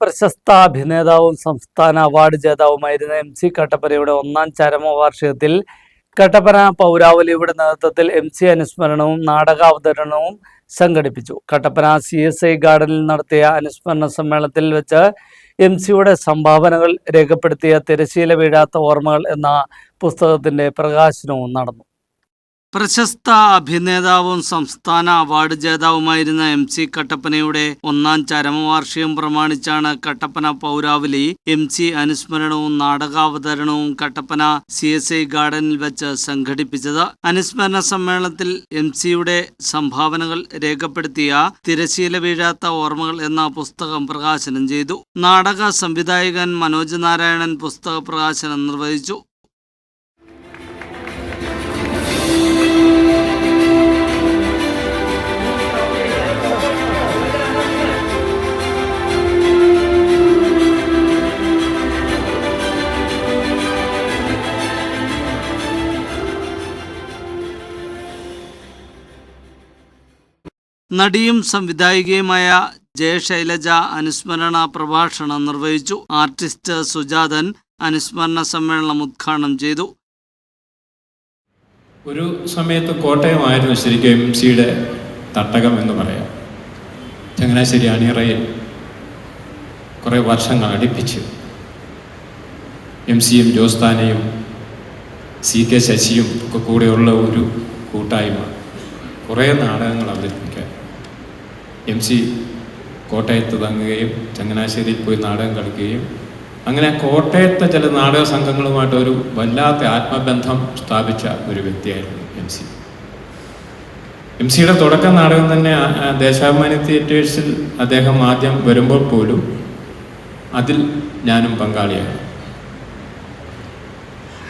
പ്രശസ്ത അഭിനേതാവും സംസ്ഥാന അവാർഡ് ജേതാവുമായിരുന്ന എം സി കട്ടപ്പനയുടെ ഒന്നാം ചരമവാർഷികത്തിൽ കട്ടപ്പന പൗരാവലിയുടെ നേതൃത്വത്തിൽ എം സി അനുസ്മരണവും നാടകാവതരണവും സംഘടിപ്പിച്ചു. കട്ടപ്പന സി എസ് ഐ ഗാർഡനിൽ നടത്തിയ അനുസ്മരണ സമ്മേളനത്തിൽ വെച്ച് എം സിയുടെ സംഭാവനകൾ രേഖപ്പെടുത്തിയ തിരശീല വീഴാത്ത ഓർമ്മകൾ എന്ന പുസ്തകത്തിന്റെ പ്രകാശനവും നടന്നു. പ്രശസ്ത അഭിനേതാവും സംസ്ഥാന അവാർഡ് ജേതാവുമായിരുന്ന എം സി കട്ടപ്പനയുടെ ഒന്നാം ചരമവാർഷികം പ്രമാണിച്ചാണ് കട്ടപ്പന പൗരാവലി എം സി അനുസ്മരണവും നാടകാവതരണവും കട്ടപ്പന സി എസ് ഐ ഗാർഡനിൽ വെച്ച് സംഘടിപ്പിച്ചത്. അനുസ്മരണ സമ്മേളനത്തിൽ എം സിയുടെ സംഭാവനകൾ രേഖപ്പെടുത്തിയ തിരശീല വീഴാത്ത ഓർമ്മകൾ എന്ന പുസ്തകം പ്രകാശനം ചെയ്തു. നാടക സംവിധായകൻ മനോജ് നാരായണൻ പുസ്തക പ്രകാശനം നിർവഹിച്ചു. നടിയും സംവിധായികയുമായ ജയശൈലജ അനുസ്മരണ പ്രഭാഷണം നിർവഹിച്ചു. ആർട്ടിസ്റ്റ് സുജാതൻ അനുസ്മരണ സമ്മേളനം ഉദ്ഘാടനം ചെയ്തു. ഒരു സമയത്ത് കോട്ടയമായിരുന്നു ശരിക്കും എം സിയുടെ തട്ടകം എന്ന് പറയാം. ചങ്ങനാശ്ശേരി അണിയറയിൽ കുറേ വർഷങ്ങൾ അടുപ്പിച്ച് എം സിയും ജോസ്താനയും സി കെ ശശിയും ഒക്കെ കൂടെയുള്ള ഒരു കൂട്ടായ്മ. കുറേ നാടകങ്ങൾ അവതരിപ്പിക്കാൻ എം സി കോട്ടയത്ത് തങ്ങുകയും ചങ്ങനാശ്ശേരിയിൽ പോയി നാടകം കളിക്കുകയും അങ്ങനെ കോട്ടയത്തെ ചില നാടക സംഘങ്ങളുമായിട്ട് ഒരു വല്ലാത്ത ആത്മബന്ധം സ്ഥാപിച്ച ഒരു വ്യക്തിയായിരുന്നു എം സി എം സിയുടെ തുടക്ക നാടകം തന്നെ ദേശാഭിമാനി തിയേറ്റേഴ്സിൽ അദ്ദേഹം ആദ്യം വരുമ്പോൾ പോലും അതിൽ ഞാനും പങ്കാളിയാണ്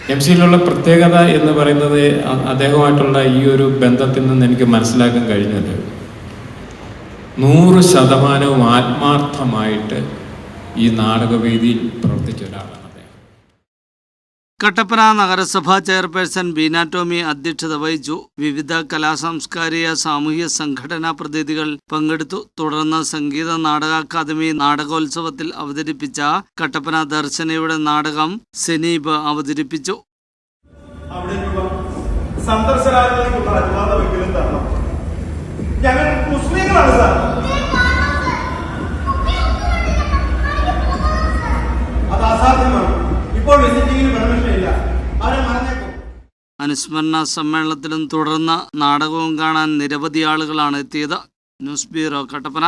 എം സിയിലുള്ള പ്രത്യേകത എന്ന് പറയുന്നത് അദ്ദേഹവുമായിട്ടുള്ള ഈ ഒരു ബന്ധത്തിൽ നിന്ന് എനിക്ക് മനസ്സിലാക്കാൻ കഴിഞ്ഞത് നൂറ് ശതമാനവും ആത്മാർത്ഥമായിട്ട് ഈ നാടകവേദിയിൽ പ്രവർത്തിച്ച ഒരാളാണ് കട്ടപ്പന നഗരസഭാ ചെയർപേഴ്സൺ ബീന ടോമി അധ്യക്ഷത വഹിച്ചു. വിവിധ കലാസാംസ്കാരിക സാമൂഹ്യ സംഘടനാ പ്രതിനിധികൾ പങ്കെടുത്തു. തുടർന്ന് സംഗീത നാടക അക്കാദമി നാടകോത്സവത്തിൽ അവതരിപ്പിച്ച കട്ടപ്പന ദർശനയുടെ നാടകം സെനീബ് അവതരിപ്പിച്ചു. അവിടേക്കുള്ള സന്ദർശനാർത്ഥികൾക്കുള്ള അനുവാദമെങ്കിലും തരണം. ഞങ്ങൾ മുസ്ലിങ്ങളാണ് സാർ. അത് അസാധ്യമാണ്. ഇപ്പോൾ വിസിറ്റിംഗിന് പെർമിഷൻ ഇല്ല. അവരെ മറന്നേക്കും. അനുസ്മരണ സമ്മേളനത്തിലും തുടർന്ന് നാടകവും കാണാൻ നിരവധി ആളുകളാണ് എത്തിയത്. News bureau Kattappana.